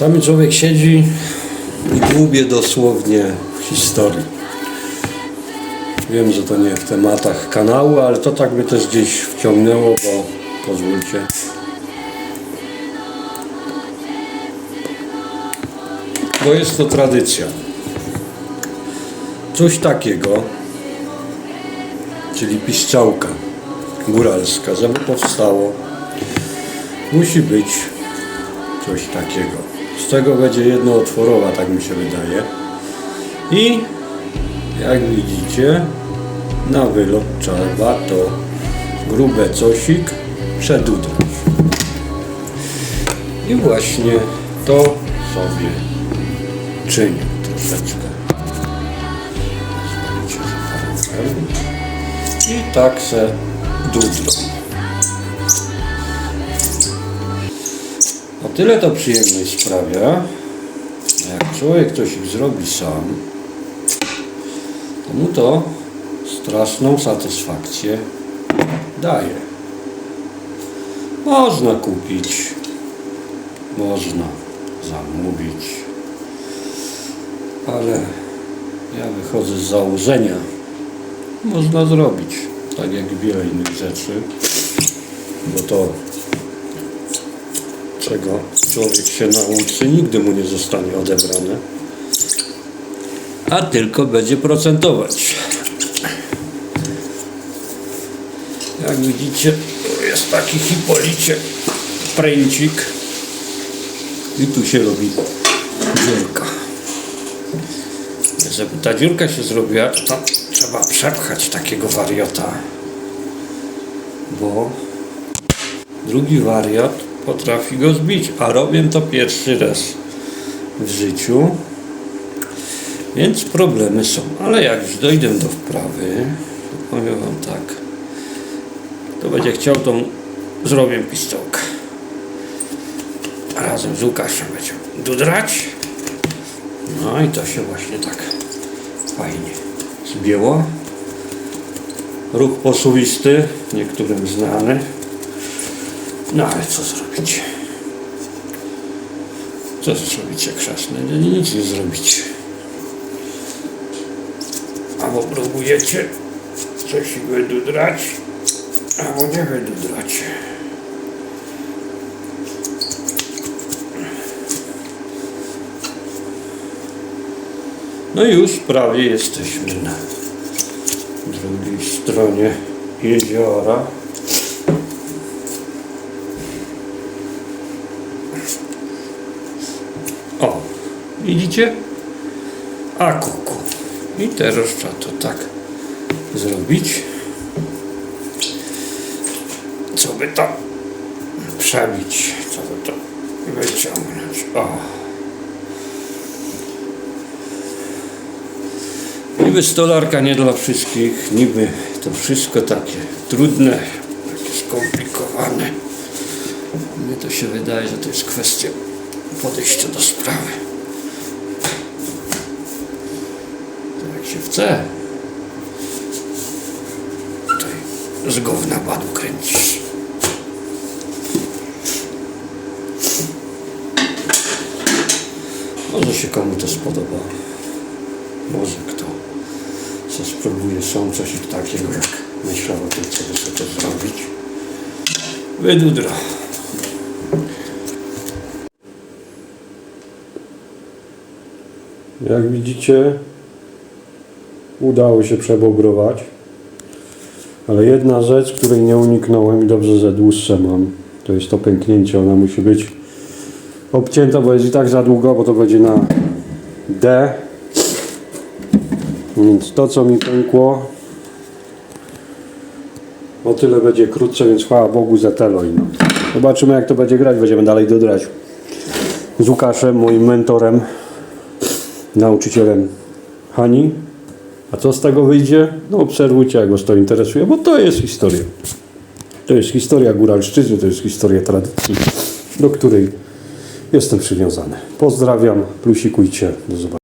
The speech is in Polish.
Czasami człowiek siedzi i dłubie dosłownie w historii. Wiem, że to nie w tematach kanału, ale to tak mnie też gdzieś wciągnęło, bo pozwólcie. Bo jest to tradycja. Coś takiego, czyli piszczałka góralska, żeby powstało, musi być coś takiego. Z tego będzie jednootworowa, tak mi się wydaje. I jak widzicie, na wylot trzeba to grube cosik przedudrać. I właśnie to sobie czynię troszeczkę. Parę I tak se dudrą. Tyle to przyjemność sprawia, jak człowiek coś zrobi sam, to mu to straszną satysfakcję daje. Można kupić, można zamówić, ale ja wychodzę z założenia, można zrobić, tak jak wiele innych rzeczy, bo to czego człowiek się nauczy, nigdy mu nie zostanie odebrane, a tylko będzie procentować. Jak widzicie, tu jest taki hipolicie pręcik i tu się robi dziurka. Żeby ta dziurka się zrobiła, to trzeba przepchać takiego wariota, bo drugi wariat potrafi go zbić, a robię to pierwszy raz w życiu. Więc problemy są, ale jak już dojdę do wprawy, to powiem Wam tak. Kto będzie chciał, to zrobię pistołkę. Razem z Łukaszem będziemy dudrać. No i to się właśnie tak fajnie zbiło. Ruch posuwisty, niektórym znany. No ale co zrobić? Co zrobicie krzesne? No, Nic nie zrobicie. Albo próbujecie coś wydudrać, albo nie wydudrać. No i już prawie jesteśmy na drugiej stronie jeziora. O, widzicie? A kuku. I teraz trzeba to tak zrobić. Co by to przebić? Co by to wyciągnąć? O. Niby stolarka nie dla wszystkich, niby to wszystko takie trudne, takie skomplikowane. Mnie to się wydaje, że to jest kwestia podejścia do sprawy. To jak się chce, i z gówna padu kręcisz. Może się komu to spodoba. Może kto co spróbuje są coś takiego, jak myślał o tym, co by sobie to zrobić. Wydudra. Jak widzicie, udało się przebobrować. Ale jedna rzecz, której nie uniknąłem i dobrze, że dłuższe mam, to jest to pęknięcie. Ona musi być obcięta, bo jest i tak za długo, bo to będzie na D. Więc to, co mi pękło, o tyle będzie krótsze, więc chwała Bogu za teloj. No. Zobaczymy, jak to będzie grać. Będziemy dalej dodrać z Łukaszem, moim mentorem, nauczycielem Hani. A co z tego wyjdzie? No obserwujcie, jak was to interesuje, bo to jest historia. To jest historia góralszczyzny, to jest historia tradycji, do której jestem przywiązany. Pozdrawiam, plusikujcie, do zobaczenia.